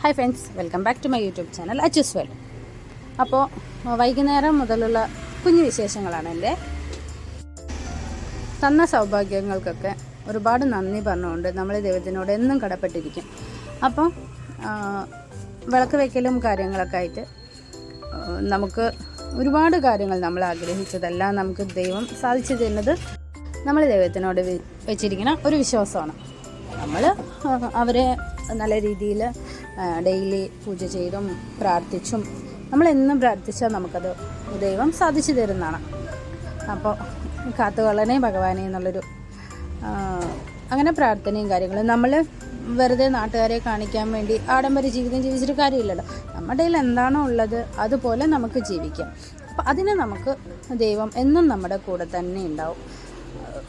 Hi friends welcome back to my YouTube channel Achus well അപ്പോൾ വൈകുന്നേരം മുതലുള്ള കുഞ്ഞു വിശേഷങ്ങളാണ് എന്റെ. തന്ന സൗഭാഗ്യങ്ങൾക്കൊക്കെ ഒരുപാട് നന്ദി പറഞ്ഞുകൊണ്ട് നമ്മൾ ദൈവത്തിനോട് എന്നും കടപ്പെട്ടിരിക്കും. അപ്പം വിളക്ക് വയ്ക്കലും കാര്യങ്ങളൊക്കെ ആയിട്ട് നമുക്ക് ഒരുപാട് കാര്യങ്ങൾ നമ്മൾ ആഗ്രഹിച്ചതെല്ലാം നമുക്ക് ദൈവം സാധിച്ചു തരുന്നത് നമ്മൾ ദൈവത്തിനോട് വെച്ചിരിക്കുന്ന ഒരു വിശ്വാസമാണ്. നമ്മൾ അവരെ നല്ല രീതിയിൽ ഡെയിലി പൂജ ചെയ്തും പ്രാർത്ഥിച്ചും നമ്മളെന്നും പ്രാർത്ഥിച്ചാൽ നമുക്കത് ദൈവം സാധിച്ചു തരുന്നതാണ്. അപ്പോൾ കാത്തുകൊള്ളനെ ഭഗവാനെ എന്നുള്ളൊരു അങ്ങനെ പ്രാർത്ഥനയും കാര്യങ്ങളും നമ്മൾ വെറുതെ നാട്ടുകാരെ കാണിക്കാൻ വേണ്ടി ആഡംബര ജീവിതം ജീവിച്ചിട്ട് കാര്യമില്ലല്ലോ. നമ്മുടെ കയ്യിൽ എന്താണോ ഉള്ളത് അതുപോലെ നമുക്ക് ജീവിക്കാം. അപ്പം അതിന് നമുക്ക് ദൈവം എന്നും നമ്മുടെ കൂടെ തന്നെ ഉണ്ടാവും.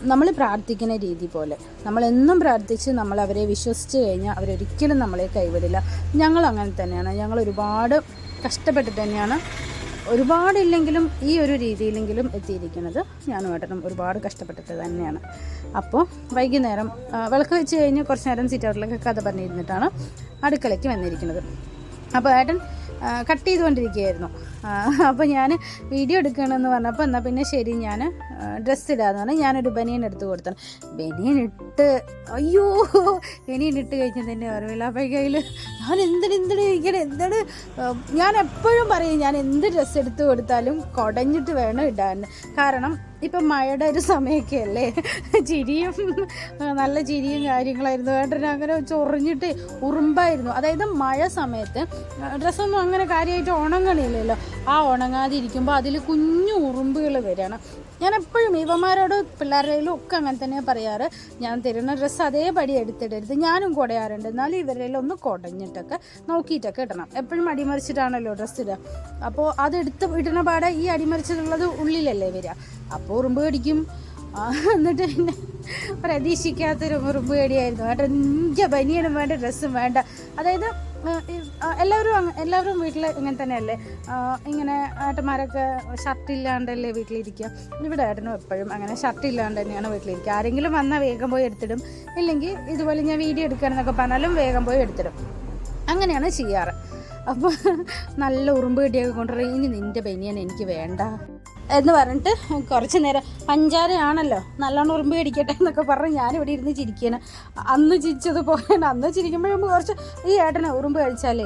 നമ്മൾ പ്രാർത്ഥിക്കുന്ന രീതി പോലെ. നമ്മളെന്നും പ്രാർത്ഥിച്ച് നമ്മൾ അവരെ വിശ്വസിച്ച് കഴിഞ്ഞാൽ അവരൊരിക്കലും നമ്മളെ കൈവിടില്ല. ഞങ്ങൾ അങ്ങനെ തന്നെയാണ്. ഞങ്ങൾ ഒരുപാട് കഷ്ടപ്പെട്ടിട്ട് തന്നെയാണ് ഒരുപാടില്ലെങ്കിലും ഈ ഒരു രീതിയിലെങ്കിലും എത്തിയിരിക്കുന്നത്. ഞാനും ഏട്ടനും ഒരുപാട് കഷ്ടപ്പെട്ടിട്ട് തന്നെയാണ്. അപ്പോൾ വൈകുന്നേരം വിളക്ക് വെച്ച് കഴിഞ്ഞ് കുറച്ച് നേരം സിറ്റൗട്ടിലൊക്കെ കഥ പറഞ്ഞിരുന്നിട്ടാണ് അടുക്കളയ്ക്ക് വന്നിരിക്കുന്നത്. അപ്പോൾ ഏട്ടൻ കട്ട് ചെയ്തുകൊണ്ടിരിക്കുകയായിരുന്നു. അപ്പോൾ ഞാൻ വീഡിയോ എടുക്കണമെന്ന് പറഞ്ഞപ്പോൾ എന്നാൽ പിന്നെ ശരി ഞാൻ ഡ്രസ്സ് ഇടാന്ന് പറഞ്ഞാൽ ഞാനൊരു ബനിയൻ എടുത്ത് കൊടുത്തു. ബനിയൻ ഇട്ട് അയ്യോ ബനിയൻ ഇട്ട് കഴിഞ്ഞാൽ തന്നെ ഓർമ്മയില്ല. അപ്പോൾ കയ്യിൽ ഞാൻ എന്തിന് എന്തിന് കഴിക്കണം എന്താണ് ഞാൻ എപ്പോഴും പറയും ഞാൻ എന്ത് ഡ്രസ്സ് എടുത്ത് കൊടുത്താലും കുടഞ്ഞിട്ട് വേണം ഇടാൻ. കാരണം ഇപ്പം മഴയുടെ ഒരു സമയമൊക്കെ അല്ലേ? ചിരിയും നല്ല ചിരിയും കാര്യങ്ങളായിരുന്നു. ഏട്ടൻ അങ്ങനെ ചൊറിഞ്ഞിട്ട് ഉറുമ്പായിരുന്നു. അതായത് മഴ സമയത്ത് ഡ്രസ്സൊന്നും അങ്ങനെ കാര്യമായിട്ട് ഉണങ്ങണില്ലല്ലോ. ആ ഉണങ്ങാതിരിക്കുമ്പോൾ അതിൽ കുഞ്ഞു ഉറുമ്പുകൾ വരികയാണ് ഞാൻ എപ്പോഴും ഇവന്മാരോട് പിള്ളേരുടെയിലും ഒക്കെ അങ്ങനെ തന്നെ പറയാറ്. ഞാൻ തരുന്ന ഡ്രസ്സ് അതേപടി എടുത്തിടരുത്. ഞാനും കുടയാറുണ്ട്. എന്നാലും ഇവരെല്ലാം ഒന്ന് കുടഞ്ഞിട്ടൊക്കെ നോക്കിയിട്ടൊക്കെ ഇടണം. എപ്പോഴും അടിമറിച്ചിട്ടാണല്ലോ ഡ്രസ്സ് ഇടുക. അപ്പോൾ അതെടുത്ത് ഇടണ പാടെ ഈ അടിമറിച്ചിട്ടുള്ളത് ഉള്ളിലല്ലേ വരിക. അപ്പോൾ ഉറുമ്പ് കടിക്കും. എന്നിട്ട് പിന്നെ പ്രതീക്ഷിക്കാത്തൊരു ഉറുമ്പ് കടിയായിരുന്നു. കേട്ടോ എനിക്ക് ബനിയനും വേണ്ട ഡ്രസ്സും വേണ്ട. അതായത് എല്ലാവരും എല്ലാവരും വീട്ടിൽ ഇങ്ങനെ തന്നെയല്ലേ? ഇങ്ങനെ ഏട്ടന്മാരൊക്കെ ഷർട്ട് ഇല്ലാണ്ടല്ലേ വീട്ടിലിരിക്കുക? ഇവിടെ ഏട്ടനും എപ്പോഴും അങ്ങനെ ഷർട്ട് ഇല്ലാണ്ട് തന്നെയാണ് വീട്ടിലിരിക്കുക. ആരെങ്കിലും വന്നാൽ വേഗം പോയി എടുത്തിടും. ഇല്ലെങ്കിൽ ഇതുപോലെ ഞാൻ വീഡിയോ എടുക്കാനെന്നൊക്കെ പറഞ്ഞാലും വേഗം പോയി എടുത്തിടും. അങ്ങനെയാണ് ചെയ്യാറ്. അപ്പോൾ നല്ല ഉറുമ്പ് കിട്ടിയൊക്കെ കൊണ്ടുവരും. ഇനി നിന്റെ ബനിയൻ എനിക്ക് വേണ്ട. എന്ന് പറഞ്ഞിട്ട് കുറച്ച് നേരം പഞ്ചാരയാണല്ലോ നല്ലോണം ഉറുമ്പ് കടിക്കട്ടെ എന്നൊക്കെ പറഞ്ഞ് ഞാനിവിടെ ഇരുന്ന് ചിരിക്കുകയാണ്. അന്ന് ചിരിച്ചതുപോലെ അന്ന് ചിരിക്കുമ്പോഴും കുറച്ച് ഈ ഏട്ടനെ ഉറുമ്പ് കഴിച്ചാലേ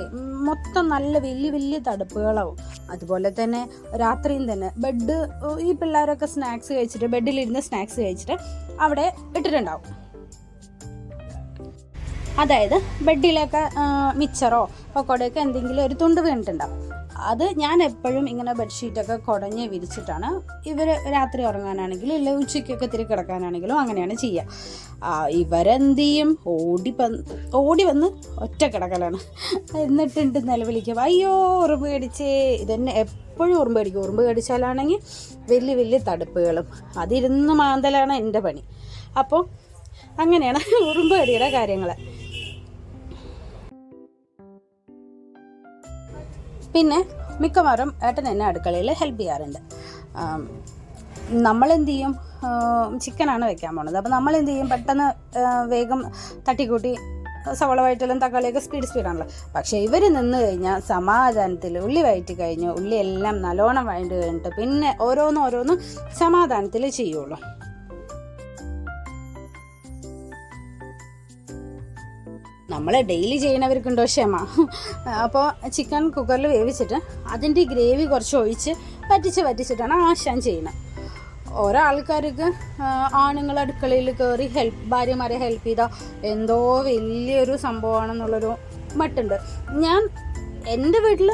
മൊത്തം നല്ല വലിയ വലിയ തടുപ്പുകളാവും. അതുപോലെ തന്നെ രാത്രിയും തന്നെ ബെഡ് ഈ പിള്ളേരൊക്കെ സ്നാക്സ് കഴിച്ചിട്ട് ബെഡിലിരുന്ന് സ്നാക്സ് കഴിച്ചിട്ട് അവിടെ ഇട്ടിട്ടുണ്ടാവും. അതായത് ബെഡിലൊക്കെ മിച്ചറോ പക്കോടയൊക്കെ എന്തെങ്കിലും ഒരു തുണ്ട് വീണിട്ടുണ്ടാവും. അത് ഞാൻ എപ്പോഴും ഇങ്ങനെ ബെഡ്ഷീറ്റൊക്കെ കുടഞ്ഞ് വിരിച്ചിട്ടാണ്. ഇവർ രാത്രി ഉറങ്ങാനാണെങ്കിലും ഇല്ല ഉച്ചയ്ക്കൊക്കെ തിരി കിടക്കാനാണെങ്കിലും അങ്ങനെയാണ് ചെയ്യുക ഇവരെന്ത് ചെയ്യും ഓടി ഓടി വന്ന് ഒറ്റ കിടക്കലാണ്. എന്നിട്ടുണ്ട് നിലവിളിക്കും. അയ്യോ ഉറുമ്പ് കടിച്ചേ. ഇതന്നെ എപ്പോഴും ഉറുമ്പ് കടിക്കും. ഉറുമ്പ് കടിച്ചാലാണെങ്കിൽ വലിയ വലിയ തടുപ്പുകളും. അതിരുന്ന് മാന്തലാണ് എന്റെ പണി. അപ്പോൾ അങ്ങനെയാണ് ഉറുമ്പ് കടിയുടെ കാര്യങ്ങൾ പിന്നെ മിക്കവാറും ഏട്ടൻ എന്നെ അടുക്കളയിൽ ഹെൽപ്പ് ചെയ്യാറുണ്ട്. നമ്മളെന്ത് ചെയ്യും? ചിക്കനാണ് വെക്കാൻ പോണത്. അപ്പോൾ നമ്മൾ എന്ത് ചെയ്യും? പെട്ടെന്ന് വേഗം തട്ടിക്കൂട്ടി സവള വയറ്റലും തക്കാളിയൊക്കെ സ്പീഡ് സ്പീഡാണല്ലോ പക്ഷേ ഇവർ നിന്ന് കഴിഞ്ഞാൽ സമാധാനത്തിൽ ഉള്ളി വയറ്റി കഴിഞ്ഞു ഉള്ളി എല്ലാം നല്ലോണം വഴണ്ട് കഴിഞ്ഞിട്ട് പിന്നെ ഓരോന്നും സമാധാനത്തിൽ ചെയ്യുള്ളൂ. നമ്മൾ ഡെയിലി ചെയ്യണവർക്കുണ്ടോ ക്ഷമ? അപ്പോൾ ചിക്കൻ കുക്കറിൽ വേവിച്ചിട്ട് അതിന്റെ ഗ്രേവി കുറച്ച് ഒഴിച്ച് വറ്റിച്ച് വറ്റിച്ചിട്ടാണ് ആശാൻ ചെയ്യുന്നത്. ഓരോ ആൾക്കാർക്ക് ആണുങ്ങൾ അടുക്കളയിൽ കയറി ഹെൽപ്പ് ഭാര്യമാരെ ഹെൽപ്പ് ചെയ്താൽ എന്തോ വലിയൊരു സംഭവമാണെന്നുള്ളൊരു മട്ടുണ്ട്. ഞാൻ എന്റെ വീട്ടിൽ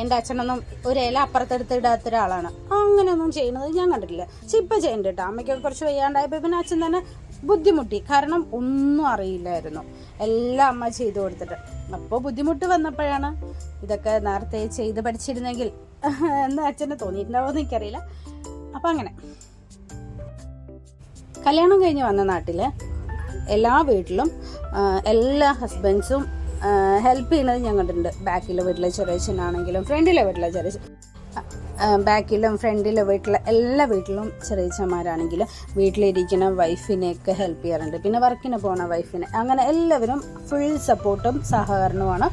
എന്റെ അച്ഛനൊന്നും ഒരു ഇല അപ്പുറത്തെടുത്ത് ഇടാത്ത ഒരാളാണ്. അങ്ങനെയൊന്നും ചെയ്യുന്നത് ഞാൻ കണ്ടിട്ടില്ല. പക്ഷെ ഇപ്പം ചെയ്യണ്ട കേട്ടോ അമ്മയ്ക്കൊക്കെ കുറച്ച് വയ്യാണ്ടായപ്പോൾ പിന്നെ അച്ഛൻ തന്നെ ബുദ്ധിമുട്ടി. കാരണം ഒന്നും അറിയില്ലായിരുന്നു. എല്ലാം അമ്മ ചെയ്തു കൊടുത്തിട്ട്. അപ്പോൾ ബുദ്ധിമുട്ട് വന്നപ്പോഴാണ് ഇതൊക്കെ നേരത്തെ ചെയ്ത് പഠിച്ചിരുന്നെങ്കിൽ എന്ന് അച്ഛന് തോന്നിയിട്ടുണ്ടാവുമെന്ന് എനിക്കറിയില്ല. അപ്പം അങ്ങനെ. കല്യാണം കഴിഞ്ഞ് വന്ന നാട്ടിൽ എല്ലാ വീട്ടിലും എല്ലാ ഹസ്ബൻഡ്സും ഹെൽപ്പ് ചെയ്യുന്നത് ഞാൻ കണ്ടിട്ടുണ്ട്. ബാക്കിലെ വീട്ടിലെ ചെറിയച്ഛനാണെങ്കിലും ഫ്രണ്ടിലെ വീട്ടിലെ ചെറിയ ബാക്കിലും ഫ്രണ്ടിലും വീട്ടിലെ എല്ലാ വീട്ടിലും ചെറിയച്ചന്മാരാണെങ്കിലും വീട്ടിലിരിക്കുന്ന വൈഫിനെയൊക്കെ ഹെൽപ്പ് ചെയ്യാറുണ്ട്. പിന്നെ വർക്കിന് പോണ വൈഫിനെ അങ്ങനെ എല്ലാവരും ഫുൾ സപ്പോർട്ടും സഹകരണവുമാണ്.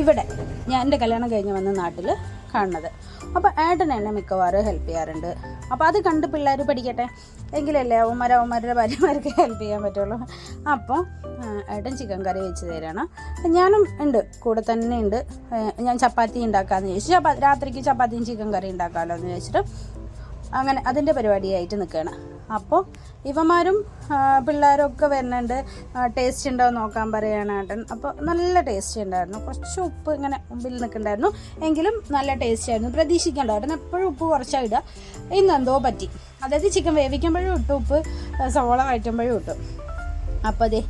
ഇവിടെ ഞാൻ എന്റെ കല്യാണം കഴിഞ്ഞ് വന്ന നാട്ടിൽ കാണുന്നത്. അപ്പോൾ ഏട്ടൻ എന്നെ മിക്കവാറും ഹെൽപ്പ് ചെയ്യാറുണ്ട്. അപ്പോൾ അത് കണ്ട് പിള്ളേർ പഠിക്കട്ടെ? എങ്കിലല്ലേ അവന്മാർ അവന്മാരുടെ ഭാര്യമാർക്ക് ഹെൽപ്പ് ചെയ്യാൻ പറ്റുള്ളൂ. അപ്പോൾ ഏട്ടൻ ചിക്കൻ കറി വെച്ച് തരാണ്. ഞാനും ഉണ്ട് കൂടെ തന്നെ ഉണ്ട്. ഞാൻ ചപ്പാത്തി ഉണ്ടാക്കാമെന്ന് ചോദിച്ചു ചപ്പാത്തി രാത്രിക്ക് ചപ്പാത്തിയും ചിക്കൻ കറി ഉണ്ടാക്കാമല്ലോ എന്ന് ചോദിച്ചിട്ട് അങ്ങനെ അതിന്റെ പരിപാടിയായിട്ട് നിൽക്കുകയാണ്. അപ്പോൾ ഇവന്മാരും പിള്ളേരും ഒക്കെ വരുന്നുണ്ട്. ടേസ്റ്റ് ഉണ്ടോ എന്ന് നോക്കാൻ പറയുകയാണ് ഏട്ടൻ. അപ്പോൾ നല്ല ടേസ്റ്റ് ഉണ്ടായിരുന്നു. കുറച്ച് ഉപ്പ് ഇങ്ങനെ മുമ്പിൽ നിൽക്കണ്ടായിരുന്നു എങ്കിലും നല്ല ടേസ്റ്റ് ആയിരുന്നു. പ്രതീക്ഷിക്കേണ്ട ഏട്ടൻ എപ്പോഴും ഉപ്പ് കുറച്ചാണ് ഇടുക. ഇന്ന് എന്തോ പറ്റി. അതായത് ചിക്കൻ വേവിക്കുമ്പോഴും ഇട്ടു ഉപ്പ് സവോള വഴറ്റുമ്പോഴും ഇട്ടു. അപ്പോൾ അതെ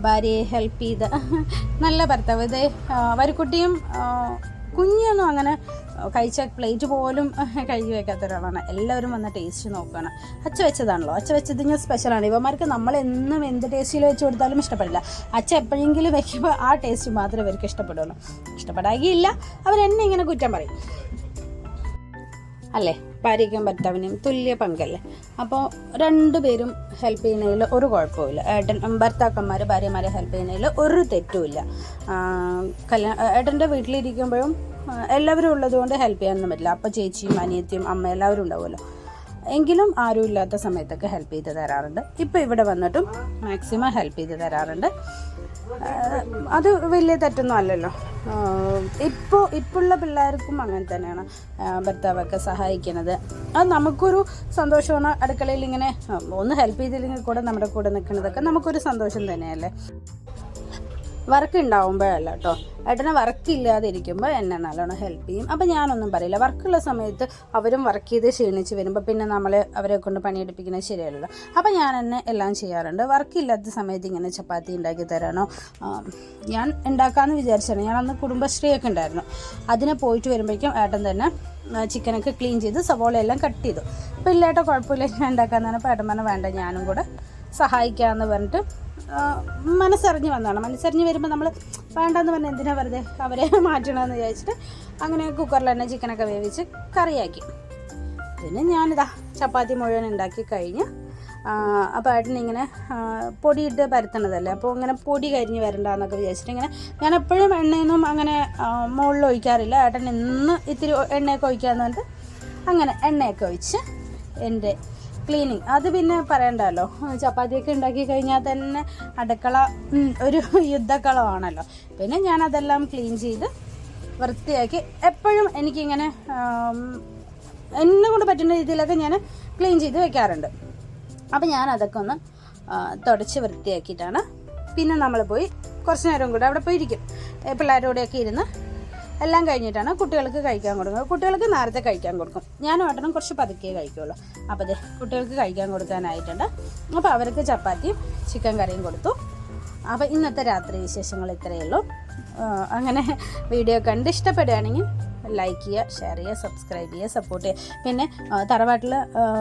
ഭാര്യയെ ഹെൽപ്പ് ചെയ്ത. നല്ല ഭർത്താവ്. ഇതേ വരിക്കുട്ടിയും കുഞ്ഞൊന്നും അങ്ങനെ കഴിച്ച പ്ലേറ്റ് പോലും കഴുകി വെക്കാത്ത ഒരാളാണ്. എല്ലാവരും വന്ന് ടേസ്റ്റ് നോക്കുകയാണ് അച്ഛ വെച്ചതാണല്ലോ. അച്ഛ വെച്ചത് ഞാൻ സ്പെഷ്യലാണ് ഇവന്മാർക്ക് നമ്മൾ എന്നും എന്ത് ടേസ്റ്റിൽ വെച്ച് കൊടുത്താലും ഇഷ്ടപ്പെടില്ല. അച്ഛ എപ്പോഴെങ്കിലും വെക്കുമ്പോൾ ആ ടേസ്റ്റ് മാത്രമേ ഇവർക്ക് ഇഷ്ടപ്പെടുള്ളൂ. ഇഷ്ടപ്പെടാകില്ല. അവരെന്നെ ഇങ്ങനെ കുറ്റം പറയും. അല്ലേ? ഭാര്യയ്ക്കും ഭർത്താവിനും തുല്യ പങ്കല്ലേ? അപ്പോൾ രണ്ടുപേരും ഹെൽപ്പ് ചെയ്യുന്നതിൽ ഒരു കുഴപ്പമില്ല ഏട്ടൻ ഭർത്താക്കന്മാർ ഭാര്യമാരെ ഹെൽപ്പ് ചെയ്യുന്നതിൽ ഒരു തെറ്റുമില്ല. കല്യാണം ഏട്ടന്റെ വീട്ടിലിരിക്കുമ്പോഴും എല്ലാവരും ഉള്ളതുകൊണ്ട് ഹെൽപ്പ് ചെയ്യാനൊന്നും പറ്റില്ല. അപ്പോൾ ചേച്ചിയും അനിയത്തിയും അമ്മ എല്ലാവരും ഉണ്ടാവുമല്ലോ. എങ്കിലും ആരും ഇല്ലാത്ത സമയത്തൊക്കെ ഹെൽപ്പ് ചെയ്ത് തരാറുണ്ട്. ഇപ്പോൾ ഇവിടെ വന്നിട്ടും മാക്സിമം ഹെൽപ്പ് ചെയ്ത് തരാറുണ്ട്. അത് വലിയ തെറ്റൊന്നും അല്ലല്ലോ. ഇപ്പോൾ ഇപ്പോഴുള്ള പിള്ളേർക്കും അങ്ങനെ തന്നെയാണ് ഭർത്താവൊക്കെ സഹായിക്കുന്നത്. അത് നമുക്കൊരു സന്തോഷമാണ്. അടുക്കളയിൽ ഇങ്ങനെ ഒന്ന് ഹെൽപ്പ് ചെയ്തില്ലെങ്കിൽ കൂടെ നമ്മുടെ കൂടെ നിൽക്കുന്നതൊക്കെ നമുക്കൊരു സന്തോഷം തന്നെയല്ലേ? വർക്ക് ഉണ്ടാവുമ്പോഴല്ല കേട്ടോ ഏട്ടനെ വർക്ക് ഇല്ലാതെ ഇരിക്കുമ്പോൾ എന്നെ നല്ലോണം ഹെൽപ്പ് ചെയ്യും. അപ്പം ഞാനൊന്നും പറയില്ല. വർക്കുള്ള സമയത്ത് അവരും വർക്ക് ചെയ്ത് ക്ഷീണിച്ച് വരുമ്പോൾ പിന്നെ നമ്മൾ അവരെ കൊണ്ട് പണിയെടുപ്പിക്കുന്നത് ശരിയല്ലല്ലോ. അപ്പം ഞാൻ എന്നെ എല്ലാം ചെയ്യാറുണ്ട്. വർക്ക് ഇല്ലാത്ത സമയത്ത് ഇങ്ങനെ ചപ്പാത്തി ഉണ്ടാക്കി തരാനോ ഞാൻ ഉണ്ടാക്കാമെന്ന് വിചാരിച്ചാണ്. ഞാൻ അന്ന് കുടുംബശ്രീയൊക്കെ ഉണ്ടായിരുന്നു. അതിനെ പോയിട്ട് വരുമ്പോഴേക്കും ഏട്ടൻ തന്നെ ചിക്കനൊക്കെ ക്ലീൻ ചെയ്ത് സവോള എല്ലാം കട്ട് ചെയ്തു. അപ്പോൾ ഇല്ലാട്ടോ കുഴപ്പമില്ല. ഞാൻ ഉണ്ടാക്കാൻ തന്നെ ഏട്ടൻ പറഞ്ഞാൽ വേണ്ട ഞാനും കൂടെ സഹായിക്കാമെന്ന് പറഞ്ഞിട്ട് മനസ്സറിഞ്ഞ് വന്നതാണ്. മനസ്സറിഞ്ഞ് വരുമ്പോൾ നമ്മൾ വേണ്ടെന്ന് പറഞ്ഞാൽ എന്തിനാ വെറുതെ അവരെ മാറ്റണമെന്ന് വിചാരിച്ചിട്ട് അങ്ങനെ കുക്കറിൽ തന്നെ ചിക്കനൊക്കെ വേവിച്ച് കറിയാക്കി. പിന്നെ ഞാനിതാ ചപ്പാത്തി മുഴുവൻ ഉണ്ടാക്കി കഴിഞ്ഞ് അപ്പോൾ ഏട്ടനിങ്ങനെ പൊടിയിട്ട് പരത്തണതല്ലേ? അപ്പോൾ ഇങ്ങനെ പൊടി കരിഞ്ഞ് വരണ്ടെന്നൊക്കെ വിചാരിച്ചിട്ട് ഇങ്ങനെ ഞാൻ എപ്പോഴും എണ്ണയൊന്നും അങ്ങനെ മുകളിൽ ഒഴിക്കാറില്ല. ഏട്ടൻ ഇന്ന് ഇത്തിരി എണ്ണയൊക്കെ ഒഴിക്കാമെന്ന് പറഞ്ഞിട്ട് അങ്ങനെ എണ്ണയൊക്കെ ഒഴിച്ച് എന്റെ ക്ലീനിങ് അത് പിന്നെ പറയണ്ടല്ലോ. ചപ്പാത്തിയൊക്കെ ഉണ്ടാക്കി കഴിഞ്ഞാൽ തന്നെ അടുക്കള ഒരു യുദ്ധക്കളമാണല്ലോ. പിന്നെ ഞാൻ അതെല്ലാം ക്ലീൻ ചെയ്ത് വൃത്തിയാക്കി എപ്പോഴും എനിക്കിങ്ങനെ എന്നെ കൊണ്ട് പറ്റുന്ന രീതിയിലൊക്കെ ഞാൻ ക്ലീൻ ചെയ്ത് വെക്കാറുണ്ട്. അപ്പം ഞാൻ അതൊക്കെ ഒന്ന് തുടച്ച് വൃത്തിയാക്കിയിട്ടാണ്. പിന്നെ നമ്മൾ പോയി കുറച്ച് നേരം കൂടെ അവിടെ പോയിരിക്കും. പിള്ളേരോടെയൊക്കെ ഇരുന്ന് എല്ലാം കഴിഞ്ഞിട്ടാണ് കുട്ടികൾക്ക് കഴിക്കാൻ കൊടുക്കുന്നത്. കുട്ടികൾക്ക് നേരത്തെ കഴിക്കാൻ കൊടുക്കും. ഞാൻ ഏട്ടനും കുറച്ച് പതുക്കെ കഴിക്കുള്ളൂ. അപ്പോൾ അതെ കുട്ടികൾക്ക് കഴിക്കാൻ കൊടുക്കാനായിട്ടുണ്ട്. അപ്പോൾ അവർക്ക് ചപ്പാത്തിയും ചിക്കൻ കറിയും കൊടുത്തു. അപ്പോൾ ഇന്നത്തെ രാത്രി വിശേഷങ്ങൾ ഇത്രയേ ഉള്ളൂ. അങ്ങനെ വീഡിയോ കണ്ട് ഇഷ്ടപ്പെടുകയാണെങ്കിൽ ലൈക്ക് ചെയ്യുക ഷെയർ ചെയ്യുക സബ്സ്ക്രൈബ് ചെയ്യുക സപ്പോർട്ട് ചെയ്യുക. പിന്നെ തറവാട്ടിൽ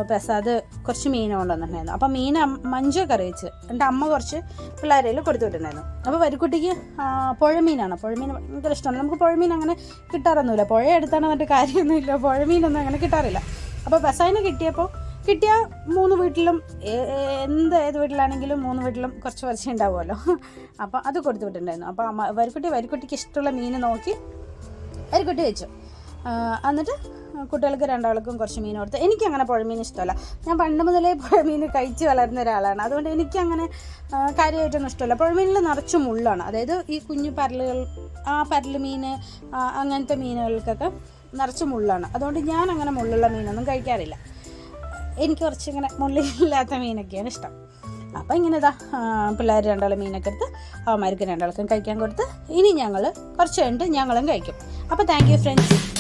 പ്രസാദ് കുറച്ച് മീൻ കൊണ്ടുവന്നിട്ടുണ്ടായിരുന്നു. അപ്പോൾ മീൻ മഞ്ച കറി വെച്ച് എന്റെ അമ്മ കുറച്ച് പിള്ളേരേൽ കൊടുത്തു വിട്ടിട്ടുണ്ടായിരുന്നു. അപ്പോൾ വരിക്കുട്ടിക്ക് പുഴമീനാണ്. പുഴമീൻ ഭയങ്കര ഇഷ്ടമാണ്. നമുക്ക് പുഴമീൻ അങ്ങനെ കിട്ടാറൊന്നുമില്ല. പുഴ എടുത്താണ് എന്നിട്ട് കാര്യമൊന്നുമില്ല. പുഴമീനൊന്നും അങ്ങനെ കിട്ടാറില്ല. അപ്പോൾ പ്രസാദിനെ കിട്ടിയപ്പോൾ കിട്ടിയ മൂന്ന് വീട്ടിലും എന്ത് ഏത് വീട്ടിലാണെങ്കിലും മൂന്ന് വീട്ടിലും കുറച്ച് ഉണ്ടാവുമല്ലോ. അപ്പോൾ അത് കൊടുത്തു വിട്ടിട്ടുണ്ടായിരുന്നു. അപ്പോൾ അമ്മ വരിക്കുട്ടി വരിക്കുട്ടിക്ക് ഇഷ്ടമുള്ള മീൻ നോക്കി വരിക്കുട്ടി വെച്ചു. എന്നിട്ട് കുട്ടികൾക്ക് രണ്ടാൾക്കും കുറച്ച് മീൻ എനിക്ക് അങ്ങനെ പുഴമീൻ ഇഷ്ടമല്ല. ഞാൻ പണ്ട് മുതലേ പുഴമീൻ കഴിച്ച് വളർന്ന ഒരാളാണ്. അതുകൊണ്ട് എനിക്ക് അങ്ങനെ കാര്യമായിട്ടൊന്നും ഇഷ്ടമല്ല. പുഴമീനിൽ നിറച്ച് മുള്ളാണ്. അതായത് ഈ കുഞ്ഞു പരലുകൾ ആ പരൽ മീൻ അങ്ങനത്തെ മീനുകൾക്കൊക്കെ നിറച്ച് മുള്ളാണ്. അതുകൊണ്ട് ഞാൻ അങ്ങനെ മുള്ളുള്ള മീനൊന്നും കഴിക്കാറില്ല. എനിക്ക് കുറച്ചിങ്ങനെ മുള്ളില്ലാത്ത മീനൊക്കെയാണ് ഇഷ്ടം. അപ്പോൾ ഇങ്ങനെ ഇതാ പിള്ളേർ രണ്ടാളും മീനൊക്കെ എടുത്ത് അവന്മാർക്ക് രണ്ടാൾക്കും കഴിക്കാൻ കൊടുത്ത് ഇനി ഞങ്ങൾ കുറച്ച് കഴിഞ്ഞിട്ട് ഞങ്ങളും കഴിക്കും. അപ്പോൾ താങ്ക് യു ഫ്രണ്ട്സ്